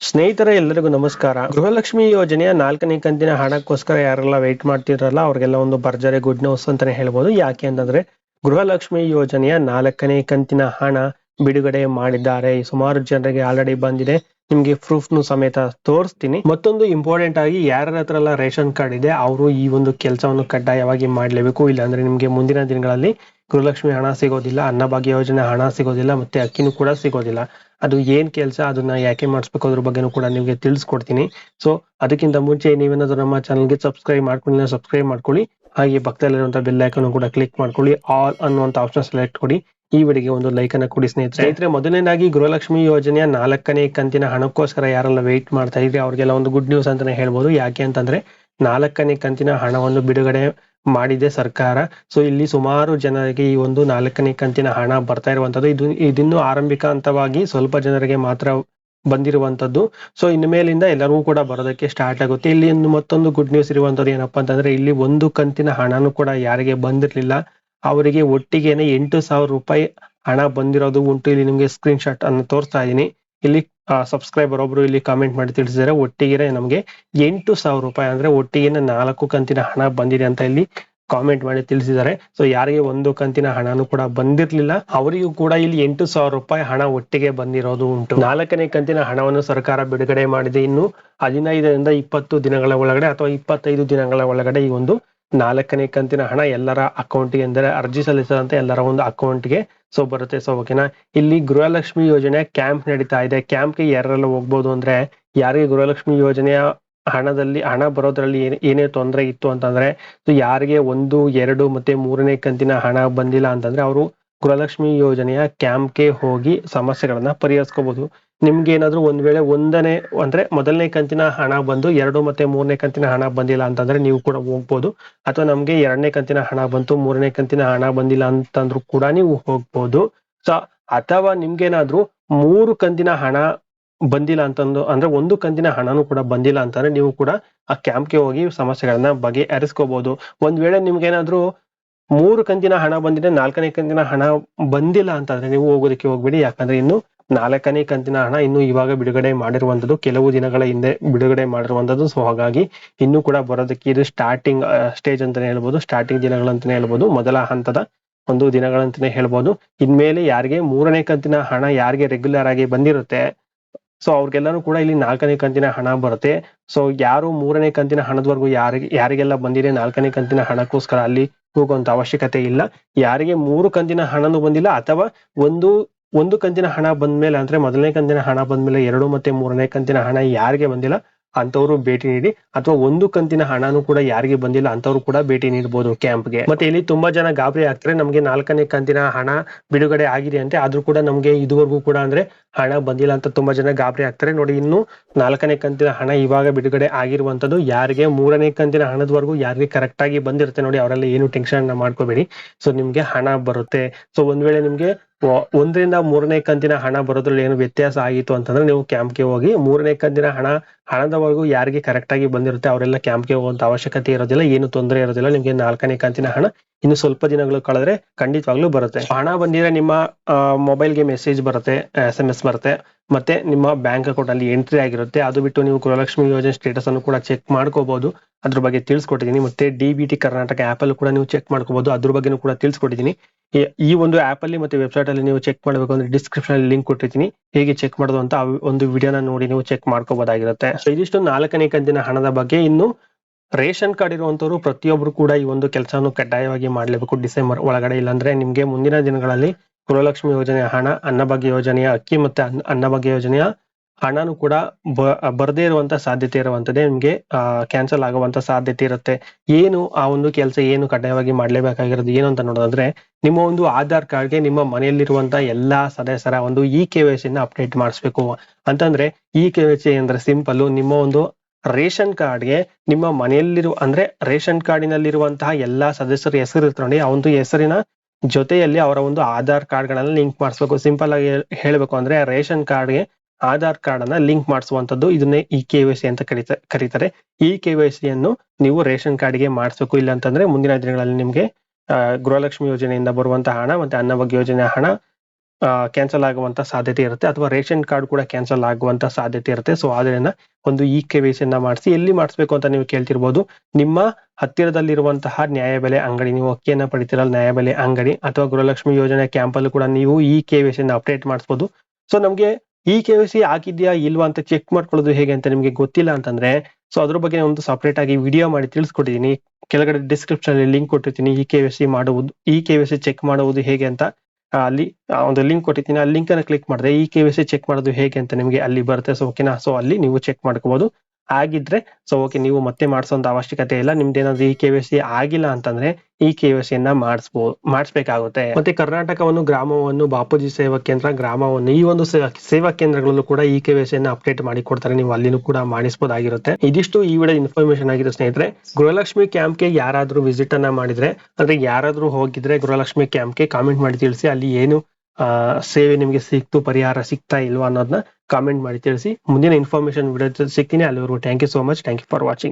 ಸ್ನೇಹಿತರೆ, ಎಲ್ಲರಿಗೂ ನಮಸ್ಕಾರ. ಗೃಹಲಕ್ಷ್ಮಿ ಯೋಜನೆಯ ನಾಲ್ಕನೇ ಕಂತಿನ ಹಣಕ್ಕೋಸ್ಕರ ಯಾರೆಲ್ಲ ವೆಯ್ಟ್ ಮಾಡ್ತಿದ್ರಲ್ಲ ಅವ್ರಿಗೆಲ್ಲ ಒಂದು ಭರ್ಜರಿ ಗುಡ್ ನ್ಯೂಸ್ ಅಂತಾನೆ ಹೇಳ್ಬೋದು. ಯಾಕೆ ಅಂತಂದ್ರೆ, ಗೃಹಲಕ್ಷ್ಮಿ ಯೋಜನೆಯ ನಾಲ್ಕನೇ ಕಂತಿನ ಹಣ ಬಿಡುಗಡೆ ಮಾಡಿದ್ದಾರೆ. ಸುಮಾರು ಜನರಿಗೆ ಆಲ್ರೆಡಿ ಬಂದಿದೆ. ನಿಮ್ಗೆ ಪ್ರೂಫ್ ನು ಸಮೇತ ತೋರಿಸ್ತೀನಿ. ಮತ್ತೊಂದು ಇಂಪಾರ್ಟೆಂಟ್ ಆಗಿ ಯಾರ ಹತ್ರ ಎಲ್ಲ ರೇಷನ್ ಕಾರ್ಡ್ ಇದೆ, ಅವರು ಈ ಒಂದು ಕೆಲಸವನ್ನು ಕಡ್ಡಾಯವಾಗಿ ಮಾಡಲೇಬೇಕು. ಇಲ್ಲಾಂದ್ರೆ ನಿಮ್ಗೆ ಮುಂದಿನ ದಿನಗಳಲ್ಲಿ ಗೃಹಲಕ್ಷ್ಮಿ ಹಣ ಸಿಗೋದಿಲ್ಲ, ಅನ್ನಭಾಗ್ಯ ಯೋಜನೆ ಹಣ ಸಿಗೋದಿಲ್ಲ, ಮತ್ತೆ ಅಕ್ಕಿನೂ ಕೂಡ ಸಿಗೋದಿಲ್ಲ. ಅದು ಏನ್ ಕೆಲಸ, ಅದನ್ನ ಯಾಕೆ ಮಾಡಿಸ್ಬೇಕು ಅದ್ರ ಬಗ್ಗೆನೂ ಕೂಡ ನಿಮ್ಗೆ ತಿಳಿಸ್ಕೊಡ್ತೀನಿ. ಸೊ ಅದಕ್ಕಿಂತ ಮುಂಚೆ ನೀವೇನಾದ್ರೂ ನಮ್ಮ ಚಾನಲ್ಗೆ ಸಬ್ಸ್ಕ್ರೈಬ್ ಮಾಡ್ಕೊಂಡಿಲ್ಲ ಸಬ್ಸ್ಕ್ರೈಬ್ ಮಾಡ್ಕೊಳ್ಳಿ. ಹಾಗೆ ಪಕ್ಕದಲ್ಲಿರುವಂತಹ ಬೆಲ್ ಐಕನ್ ಕೂಡ ಕ್ಲಿಕ್ ಮಾಡ್ಕೊಳ್ಳಿ. ಆಲ್ ಅನ್ನುವಂತ ಆಪ್ಷನ್ ಸೆಲೆಕ್ಟ್ ಕೊಡಿ. ಈ ವಿಡಿಯೋಗೆ ಒಂದು ಲೈಕ್ ಅನ್ನ ಕೊಡಿ ಸ್ನೇಹಿತರೆ. ಸ್ನೇಹಿತರೆ, ಮೊದಲನೇದಾಗಿ ಗೃಹಲಕ್ಷ್ಮಿ ಯೋಜನೆಯ ನಾಲ್ಕನೇ ಕಂತಿನ ಹಣಕ್ಕೋಸ್ಕರ ಯಾರೆಲ್ಲ ವೆಯ್ಟ್ ಮಾಡ್ತಾ ಇದ್ರೆ ಅವ್ರಿಗೆಲ್ಲ ಒಂದು ಗುಡ್ ನ್ಯೂಸ್ ಅಂತಾನೆ ಹೇಳ್ಬೋದು. ಯಾಕೆ ಅಂತಂದ್ರೆ ನಾಲ್ಕನೇ ಕಂತಿನ ಹಣವನ್ನು ಬಿಡುಗಡೆ ಮಾಡಿದೆ ಸರ್ಕಾರ. ಸೊ ಇಲ್ಲಿ ಸುಮಾರು ಜನರಿಗೆ ಈ ಒಂದು ನಾಲ್ಕನೇ ಕಂತಿನ ಹಣ ಬರ್ತಾ ಇರುವಂತದ್ದು ಇದು, ಇದನ್ನು ಆರಂಭಿಕ ಹಂತವಾಗಿ ಸ್ವಲ್ಪ ಜನರಿಗೆ ಮಾತ್ರ ಬಂದಿರುವಂತದ್ದು ಸೊ ಇನ್ನು ಮೇಲಿಂದ ಎಲ್ಲರಿಗೂ ಕೂಡ ಬರೋದಕ್ಕೆ ಸ್ಟಾರ್ಟ್ ಆಗುತ್ತೆ. ಇಲ್ಲಿ ಮತ್ತೊಂದು ಗುಡ್ ನ್ಯೂಸ್ ಇರುವಂತದ್ದು ಏನಪ್ಪಾ ಅಂತಂದ್ರೆ, ಇಲ್ಲಿ ಒಂದು ಕಂತಿನ ಹಣನೂ ಕೂಡ ಯಾರಿಗೆ ಬಂದಿರ್ಲಿಲ್ಲ. ಅವರಿಗೆ ಒಟ್ಟಿಗೆನೆ ಎಂಟು ಸಾವಿರ ರೂಪಾಯಿ ಹಣ ಬಂದಿರೋದು ಉಂಟು. ಇಲ್ಲಿ ನಿಮ್ಗೆ ಸ್ಕ್ರೀನ್ ಶಾಟ್ ಅನ್ನು ತೋರಿಸ್ತಾ ಇದೀನಿ ಇಲ್ಲಿ ಸಬ್ಸ್ಕ್ರೈಬರ್ ಒಬ್ರು ಇಲ್ಲಿ ಕಾಮೆಂಟ್ ಮಾಡಿ ತಿಳಿಸಿದರೆ ಒಟ್ಟಿಗೆ ನಮಗೆ ಎಂಟು ಸಾವಿರ ರೂಪಾಯಿ ಅಂದ್ರೆ ಒಟ್ಟಿಗೆ ನಾಲ್ಕು ಕಂತಿನ ಹಣ ಬಂದಿದೆ ಅಂತ ಇಲ್ಲಿ ಕಾಮೆಂಟ್ ಮಾಡಿ ತಿಳಿಸಿದ್ದಾರೆ. ಸೊ ಯಾರಿಗೆ ಒಂದು ಕಂತಿನ ಹಣನು ಕೂಡ ಬಂದಿರ್ಲಿಲ್ಲ. ಅವರಿಗೂ ಕೂಡ ಇಲ್ಲಿ ಎಂಟು ಸಾವಿರ ರೂಪಾಯಿ ಹಣ ಒಟ್ಟಿಗೆ ಬಂದಿರೋದು ಉಂಟು. ನಾಲ್ಕನೇ ಕಂತಿನ ಹಣವನ್ನು ಸರ್ಕಾರ ಬಿಡುಗಡೆ ಮಾಡಿದೆ. ಇನ್ನು ಹದಿನೈದರಿಂದ ಇಪ್ಪತ್ತು ದಿನಗಳ ಒಳಗಡೆ ಅಥವಾ ಇಪ್ಪತ್ತೈದು ದಿನಗಳ ಒಳಗಡೆ ಈ ಒಂದು ನಾಲ್ಕನೇ ಕಂತಿನ ಹಣ ಎಲ್ಲರ ಅಕೌಂಟ್ಗೆ ಅಂದರೆ ಅರ್ಜಿ ಸಲ್ಲಿಸದಂತೆ ಎಲ್ಲರ ಒಂದು ಅಕೌಂಟ್ಗೆ ಸೊ ಬರುತ್ತೆ. ಸೊ ಓಕೆನಾ ಇಲ್ಲಿ ಗೃಹಲಕ್ಷ್ಮಿ ಯೋಜನೆ ಕ್ಯಾಂಪ್ ನಡೀತಾ ಇದೆ. ಕ್ಯಾಂಪ್ಗೆ ಯಾರೆಲ್ಲ ಹೋಗ್ಬೋದು ಅಂದ್ರೆ, ಯಾರಿಗೆ ಗೃಹಲಕ್ಷ್ಮಿ ಯೋಜನೆಯ ಹಣದಲ್ಲಿ, ಹಣ ಬರೋದ್ರಲ್ಲಿ ಏನ್, ಏನೇ ತೊಂದರೆ ಇತ್ತು ಅಂತಂದ್ರೆ ಯಾರಿಗೆ ಒಂದು, ಎರಡು ಮತ್ತೆ ಮೂರನೇ ಕಂತಿನ ಹಣ ಬಂದಿಲ್ಲ ಅಂತಂದ್ರೆ, ಅವರು ಗೃಹಲಕ್ಷ್ಮಿ ಯೋಜನೆಯ ಕ್ಯಾಂಪ್ಗೆ ಹೋಗಿ ಸಮಸ್ಯೆಗಳನ್ನ ಪರಿಹರಿಸ್ಕೋಬಹುದು ನಿಮ್ಗೆ ಏನಾದ್ರು ಒಂದ್ ವೇಳೆ ಒಂದನೇ ಅಂದ್ರೆ ಮೊದಲನೇ ಕಂತಿನ ಹಣ ಬಂದು ಎರಡು ಮತ್ತೆ ಮೂರನೇ ಕಂತಿನ ಹಣ ಬಂದಿಲ್ಲ ಅಂತಂದ್ರೆ ನೀವು ಕೂಡ ಹೋಗ್ಬೋದು. ಅಥವಾ ನಮ್ಗೆ ಎರಡನೇ ಕಂತಿನ ಹಣ ಬಂತು, ಮೂರನೇ ಕಂತಿನ ಹಣ ಬಂದಿಲ್ಲ ಅಂತಂದ್ರು ಕೂಡ ನೀವು ಹೋಗ್ಬೋದು. ಸೊ, ಅಥವಾ ನಿಮ್ಗೇನಾದ್ರೂ ಮೂರು ಕಂತಿನ ಹಣ ಬಂದಿಲ್ಲ ಅಂತಂದು ಅಂದ್ರೆ ಒಂದು ಕಂತಿನ ಹಣನೂ ಕೂಡ ಬಂದಿಲ್ಲ ಅಂತಂದ್ರೆ ನೀವು ಕೂಡ ಆ ಕ್ಯಾಂಪ್ಗೆ ಹೋಗಿ ಸಮಸ್ಯೆಗಳನ್ನ ಬಗೆಹರಿಸ್ಕೋಬಹುದು ಒಂದ್ ವೇಳೆ ನಿಮ್ಗೇನಾದ್ರೂ ಮೂರು ಕಂತಿನ ಹಣ ಬಂದಿದೆ, ನಾಲ್ಕನೇ ಕಂತಿನ ಹಣ ಬಂದಿಲ್ಲ ಅಂತಂದ್ರೆ ನೀವು ಹೋಗೋದಕ್ಕೆ ಹೋಗ್ಬೇಡಿ. ಯಾಕಂದ್ರೆ ಇನ್ನು ನಾಲ್ಕನೇ ಕಂತಿನ ಹಣ ಇನ್ನು ಇವಾಗ ಬಿಡುಗಡೆ ಮಾಡಿರುವಂತದ್ದು ಕೆಲವು ದಿನಗಳ ಹಿಂದೆ ಬಿಡುಗಡೆ ಮಾಡಿರುವಂತದ್ದು ಸೊ ಹಾಗಾಗಿ ಇನ್ನು ಕೂಡ ಬರೋದಕ್ಕೆ ಇದು ಸ್ಟಾರ್ಟಿಂಗ್ ಸ್ಟೇಜ್ ಅಂತಾನೆ ಹೇಳ್ಬೋದು. ಸ್ಟಾರ್ಟಿಂಗ್ ದಿನಗಳಂತಾನೆ ಹೇಳ್ಬೋದು. ಮೊದಲ ಹಂತದ ಒಂದು ದಿನಗಳಂತಾನೆ ಹೇಳ್ಬೋದು. ಇನ್ಮೇಲೆ ಯಾರಿಗೆ ಮೂರನೇ ಕಂತಿನ ಹಣ ಯಾರಿಗೆ ರೆಗ್ಯುಲರ್ ಆಗಿ ಬಂದಿರುತ್ತೆ ಸೊ ಅವ್ರಿಗೆಲ್ಲರೂ ಕೂಡ ಇಲ್ಲಿ ನಾಲ್ಕನೇ ಕಂತಿನ ಹಣ ಬರುತ್ತೆ. ಸೊ ಯಾರು ಮೂರನೇ ಕಂತಿನ ಹಣದವರೆಗೂ ಯಾರಿಗೆ, ಯಾರಿಗೆಲ್ಲ ಬಂದಿದೆ ನಾಲ್ಕನೇ ಕಂತಿನ ಹಣಕ್ಕೋಸ್ಕರ ಅಲ್ಲಿ ಹೋಗುವಂತ ಅವಶ್ಯಕತೆ ಇಲ್ಲ. ಯಾರಿಗೆ ಮೂರು ಕಂತಿನ ಹಣನು ಬಂದಿಲ್ಲ ಅಥವಾ ಒಂದು ಒಂದು ಕಂತಿನ ಹಣ ಬಂದ್ಮೇಲೆ ಅಂದ್ರೆ ಮೊದಲನೇ ಕಂತಿನ ಹಣ ಬಂದ್ಮೇಲೆ ಎರಡು ಮತ್ತೆ ಮೂರನೇ ಕಂತಿನ ಹಣ ಯಾರಿಗೆ ಬಂದಿಲ್ಲ. ಅಂತವ್ರು ಭೇಟಿ ನೀಡಿ, ಅಥವಾ ಒಂದು ಕಂತಿನ ಹಣನೂ ಕೂಡ ಯಾರಿಗೆ ಬಂದಿಲ್ಲ ಅಂತವ್ರು ಕೂಡ ಭೇಟಿ ನೀಡಬಹುದು ಕ್ಯಾಂಪ್ಗೆ. ಮತ್ತೆ ಇಲ್ಲಿ ತುಂಬಾ ಜನ ಗಾಬರಿ ಆಗ್ತಾರೆ, ನಮ್ಗೆ ನಾಲ್ಕನೇ ಕಂತಿನ ಹಣ ಬಿಡುಗಡೆ ಆಗಿದೆ ಅಂತೆ, ಆದ್ರೂ ಕೂಡ ನಮ್ಗೆ ಇದುವರೆಗೂ ಕೂಡ ಅಂದ್ರೆ ಹಣ ಬಂದಿಲ್ಲ ಅಂತ ತುಂಬಾ ಜನ ಗಾಬರಿ ಆಗ್ತಾರೆ. ನೋಡಿ, ಇನ್ನು ನಾಲ್ಕನೇ ಕಂತಿನ ಹಣ ಇವಾಗ ಬಿಡುಗಡೆ ಆಗಿರುವಂತದ್ದು ಯಾರಿಗೆ, ಮೂರನೇ ಕಂತಿನ ಹಣದವರೆಗೂ ಯಾರಿಗೆ ಕರೆಕ್ಟ್ ಆಗಿ ಬಂದಿರುತ್ತೆ ನೋಡಿ, ಅವರೆಲ್ಲ ಏನು ಟೆನ್ಷನ್ ಮಾಡ್ಕೋಬೇಡಿ. ಸೊ ನಿಮ್ಗೆ ಹಣ ಬರುತ್ತೆ. ಸೊ ಒಂದ್ ವೇಳೆ ನಿಮ್ಗೆ ಒಂದರಿಂದ ಮೂರನೇ ಕಂತಿನ ಹಣ ಬರೋದ್ರಲ್ಲಿ ಏನು ವ್ಯತ್ಯಾಸ ಆಗಿತ್ತು ಅಂತಂದ್ರೆ ನೀವು ಕ್ಯಾಂಪ್ಗೆ ಹೋಗಿ ಮೂರನೇ ಕಂತಿನ ಹಣ, ಹಣದವರೆಗೂ ಯಾರಿಗೆ ಕರೆಕ್ಟ್ ಆಗಿ ಬಂದಿರುತ್ತೆ ಅವರೆಲ್ಲ ಕ್ಯಾಂಪ್ಗೆ ಹೋಗುವಂತ ಅವಶ್ಯಕತೆ ಇರೋದಿಲ್ಲ, ಏನು ತೊಂದರೆ ಇರೋದಿಲ್ಲ, ನಿಮಗೆ ನಾಲ್ಕನೇ ಕಂತಿನ ಹಣ ಇನ್ನು ಸ್ವಲ್ಪ ದಿನಗಳು ಕಳೆದ್ರೆ ಖಂಡಿತವಾಗ್ಲೂ ಬರುತ್ತೆ. ಹಣ ಬಂದಿದ್ರೆ ನಿಮ್ಮ ಮೊಬೈಲ್ಗೆ ಮೆಸೇಜ್ ಬರುತ್ತೆ ಎಸ್ ಎಂ ಎಸ್ ಬರುತ್ತೆ, ಮತ್ತೆ ನಿಮ್ಮ ಬ್ಯಾಂಕ್ ಅಕೌಂಟ್ ಅಲ್ಲಿ ಎಂಟ್ರಿ ಆಗಿರುತ್ತೆ. ಅದು ಬಿಟ್ಟು ನೀವು ಗೃಹಲಕ್ಷ್ಮಿ ಯೋಜನೆ ಸ್ಟೇಟಸ್ ಅನ್ನು ಕೂಡ ಚೆಕ್ ಮಾಡ್ಕೋಬಹುದು ಅದ್ರ ಬಗ್ಗೆ ತಿಳಿಸ್ಕೊಟ್ಟಿದ್ದೀನಿ. ಮತ್ತೆ D B T Karnataka app ಅಲ್ಲಿ ಕೂಡ ನೀವು ಚೆಕ್ ಮಾಡ್ಕೋಬಹುದು ಅದ್ರ ಬಗ್ಗೆನೂ ಕೂಡ ತಿಳಿಸ್ಕೊಟ್ಟಿದ್ದೀನಿ. ಈ ಒಂದು ಆಪ್ ಅಲ್ಲಿ ಮತ್ತೆ ವೆಬ್ಸೈಟ್ ಅಲ್ಲಿ ನೀವು ಚೆಕ್ ಮಾಡಬೇಕು ಅಂದ್ರೆ ಡಿಸ್ಕ್ರಿಪ್ಷನ್ ಅಲ್ಲಿ ಲಿಂಕ್ ಕೊಟ್ಟಿದ್ದೀನಿ. ಹೇಗೆ ಚೆಕ್ ಮಾಡೋದು ಅಂತ ಒಂದು ವಿಡಿಯೋನ ನೋಡಿ ನೀವು ಚೆಕ್ ಮಾಡ್ಕೋಬಹುದಾಗಿರುತ್ತೆ ಇದಿಷ್ಟು ನಾಲ್ಕನೇ ಕಂತಿನ ಹಣದ ಬಗ್ಗೆ. ಇನ್ನು ರೇಷನ್ ಕಾರ್ಡ್ ಇರುವಂತವರು ಪ್ರತಿಯೊಬ್ರು ಕೂಡ ಈ ಒಂದು ಕೆಲಸವನ್ನು ಕಡ್ಡಾಯವಾಗಿ ಮಾಡಲೇಬೇಕು ಡಿಸೆಂಬರ್ ಒಳಗಡೆ. ಇಲ್ಲಾಂದ್ರೆ ನಿಮ್ಗೆ ಮುಂದಿನ ದಿನಗಳಲ್ಲಿ ಗೃಹಲಕ್ಷ್ಮಿ ಯೋಜನೆಯ ಹಣ ಅನ್ನಭಾಗ್ಯ ಯೋಜನೆಯ, ಅಕ್ಕಿ ಮತ್ತೆ ಅನ್ನಭಾಗ್ಯ ಯೋಜನೆಯ ಹಣನು ಕೂಡ ಬರದೇ ಇರುವಂತ ಸಾಧ್ಯತೆ ಇರುವಂತದ್ದೇ ನಿಮ್ಗೆ ಕ್ಯಾನ್ಸಲ್ ಆಗುವಂತ ಸಾಧ್ಯತೆ ಇರುತ್ತೆ. ಏನು ಆ ಒಂದು ಕೆಲಸ ಏನು ಕಡ್ಡಾಯವಾಗಿ ಮಾಡ್ಲೇಬೇಕಾಗಿರೋದು ಏನು ಅಂತ ನೋಡೋದಾದ್ರೆ, ನಿಮ್ಮ ಒಂದು ಆಧಾರ್ ಕಾರ್ಡ್ಗೆ ನಿಮ್ಮ ಮನೆಯಲ್ಲಿರುವಂತ ಎಲ್ಲಾ ಸದಸ್ಯರ ಒಂದು E K Y C update ಮಾಡಿಸ್ಬೇಕು. ಅಂತಂದ್ರೆ ಇ ಕೆ ವೈ ಸಿ ಅಂದ್ರೆ ಸಿಂಪಲ್ ನಿಮ್ಮ ಒಂದು ರೇಷನ್ ಕಾರ್ಡ್ಗೆ ನಿಮ್ಮ ಮನೆಯಲ್ಲಿರುವ, ಅಂದ್ರೆ ರೇಷನ್ ಕಾರ್ಡಿನಲ್ಲಿರುವಂತಹ ಎಲ್ಲಾ ಸದಸ್ಯರ ಹೆಸರು ಇರ್ತಾರೆ ಆ ಒಂದು ಹೆಸರಿನ ಜೊತೆಯಲ್ಲಿ ಅವರ ಒಂದು ಆಧಾರ್ ಕಾರ್ಡ್ ಗಳನ್ನ ಲಿಂಕ್ ಮಾಡಿಸ್ಬೇಕು. ಸಿಂಪಲ್ ಆಗಿ ಹೇಳ್ಬೇಕು ಅಂದ್ರೆ ರೇಷನ್ ಕಾರ್ಡ್ಗೆ ಆಧಾರ್ ಕಾರ್ಡ್ ಅನ್ನ ಲಿಂಕ್ ಮಾಡಿಸುವಂತದ್ದು ಇದನ್ನೇ ಇ ಕೆ ವೈ ಸಿ ಅಂತ ಕರಿತ, ಕರೀತಾರೆ. ಈ ಕೆ ವೈ ಸಿ ಅನ್ನು ನೀವು ರೇಷನ್ ಕಾರ್ಡ್ಗೆ ಮಾಡಿಸ್ಬೇಕು. ಇಲ್ಲ ಅಂತಂದ್ರೆ ಮುಂದಿನ ದಿನಗಳಲ್ಲಿ ನಿಮ್ಗೆ ಗೃಹಲಕ್ಷ್ಮಿ ಯೋಜನೆಯಿಂದ ಬರುವಂತಹ ಹಣ ಮತ್ತೆ ಅನ್ನಭಾಗ್ಯ ಯೋಜನೆ ಹಣ ಕ್ಯಾನ್ಸಲ್ ಆಗುವಂತ ಸಾಧ್ಯತೆ ಇರುತ್ತೆ. ಅಥವಾ ರೇಷನ್ ಕಾರ್ಡ್ ಕೂಡ ಕ್ಯಾನ್ಸಲ್ ಆಗುವಂತ ಸಾಧ್ಯತೆ ಇರುತ್ತೆ. ಸೊ ಆದ್ರಿಂದ ಒಂದು ಇ ಕೆ ವೈ ಮಾಡಿಸಿ, ಎಲ್ಲಿ ಮಾಡಿಸ್ಬೇಕು ಅಂತ ನೀವು ಕೇಳ್ತಿರ್ಬೋದು. ನಿಮ್ಮ ಹತ್ತಿರದಲ್ಲಿರುವಂತಹ ನ್ಯಾಯಬೆಲೆ ಅಂಗಡಿ, ನೀವು ಅಕ್ಕಿಯನ್ನ ಪಡಿತಿರಲ್ಲ ನ್ಯಾಯಬೆಲೆ ಅಂಗಡಿ ಅಥವಾ ಗೃಹಲಕ್ಷ್ಮಿ ಯೋಜನೆ ಕ್ಯಾಂಪ್ ಅಲ್ಲೂ ಕೂಡ ನೀವು ಇ ಕೆ ವೈ ಅಪ್ಡೇಟ್ ಮಾಡಿಸ್ಬೋದು. ಸೊ ನಮಗೆ ಇ ಕೆ ವೈ ಹಾಕಿದ್ಯಾ ಇಲ್ವಾ ಅಂತ ಚೆಕ್ ಮಾಡ್ಕೊಳ್ಳೋದು ಹೇಗೆ ಅಂತ ನಿಮಗೆ ಗೊತ್ತಿಲ್ಲ ಅಂತಂದ್ರೆ ಸೊ ಅದ್ರ ಬಗ್ಗೆ ಒಂದು ಸಪ್ರೇಟ್ ಆಗಿ ವಿಡಿಯೋ ಮಾಡಿ ತಿಳಿಸ್ಕೊಟ್ಟಿದ್ದೀನಿ. ಕೆಳಗಡೆ ಡಿಸ್ಕ್ರಿಪ್ಷನ್ ಅಲ್ಲಿ ಲಿಂಕ್ ಕೊಟ್ಟಿರ್ತೀನಿ. ಇ ಕೆ ವೈ ಮಾಡುವುದು, ಇ ಕೆ ವೈ ಚೆಕ್ ಮಾಡುವುದು ಹೇಗೆ ಅಂತ. ಅಲ್ಲಿ ಒಂದು ಲಿಂಕ್ ಕೊಟ್ಟಿದ್ದೀನಿ ಆ ಲಿಂಕ್ ಅನ್ನು ಕ್ಲಿಕ್ ಮಾಡಿದ್ರೆ ಈ ಕೆ ಸಿ ಚೆಕ್ ಮಾಡೋದು ಹೇಗೆ ಅಂತ ನಿಮಗೆ ಅಲ್ಲಿ ಬರುತ್ತೆ. ಸೊ ಓಕೆನಾ ಸೊ ಅಲ್ಲಿ ನೀವು ಚೆಕ್ ಮಾಡ್ಕೋಬಹುದು ಆಗಿದ್ರೆ ಸೊ ಓಕೆ ನೀವು ಮತ್ತೆ ಮಾಡಿಸೋಂತ ಅವಶ್ಯಕತೆ ಇಲ್ಲ. ನಿಮ್ದೇನಾದ್ರು ಈ ಕೆ ವಿ ಸಿ ಆಗಿಲ್ಲ ಅಂತಂದ್ರೆ ಈ ಕೆ ವಿ ಸಿ ಯನ್ನ ಮಾಡಿಸ್ಬೋದು ಮಾಡಿಸ್ಬೇಕಾಗುತ್ತೆ. ಮತ್ತೆ ಕರ್ನಾಟಕವನ್ನು, ಗ್ರಾಮವನ್ನು, ಬಾಪೂಜಿ ಸೇವಾ ಕೇಂದ್ರ, ಗ್ರಾಮವನ್ನು, ಈ ಒಂದು ಸೇವಾ ಕೇಂದ್ರಗಳಲ್ಲೂ ಕೂಡ ಈ ಕೆ ವೈ ಸಿ ಯನ್ನ ಅಪ್ಡೇಟ್ ಮಾಡಿ ಕೊಡ್ತಾರೆ. ನೀವು ಅಲ್ಲಿನೂ ಕೂಡ ಮಾಡಿಸಬಹುದಾಗಿರುತ್ತೆ ಇದಿಷ್ಟು ಈ ವಿಡಿಯೋ ಇನ್ಫಾರ್ಮೇಶನ್ ಆಗಿದೆ ಸ್ನೇಹಿತರೆ, ಗೃಹಲಕ್ಷ್ಮಿ ಕ್ಯಾಂಪ್ಗೆ ಯಾರಾದ್ರೂ ವಿಸಿಟ್ ಅನ್ನ ಮಾಡಿದ್ರೆ, ಅಂದ್ರೆ ಯಾರಾದ್ರೂ ಹೋಗಿದ್ರೆ ಗೃಹಲಕ್ಷ್ಮಿ ಕ್ಯಾಂಪ್ಗೆ ಕಾಮೆಂಟ್ ಮಾಡಿ ತಿಳಿಸಿ, ಅಲ್ಲಿ ಏನು ಸೇವೆ ನಿಮಗೆ ಸಿಕ್ತು, ಪರಿಹಾರ ಸಿಗ್ತಾ ಇಲ್ವಾ ಅನ್ನೋದನ್ನ ಕಾಮೆಂಟ್ ಮಾಡಿ ತಿಳಿಸಿ. ಮುಂದಿನ ಇನ್ಫಾರ್ಮೇಶನ್ ವಿಡಿಯೋ ಸಿಗ್ತೀನಿ. ಅಲ್ಲಿವರೆಗೂ thank you so much thank you for watching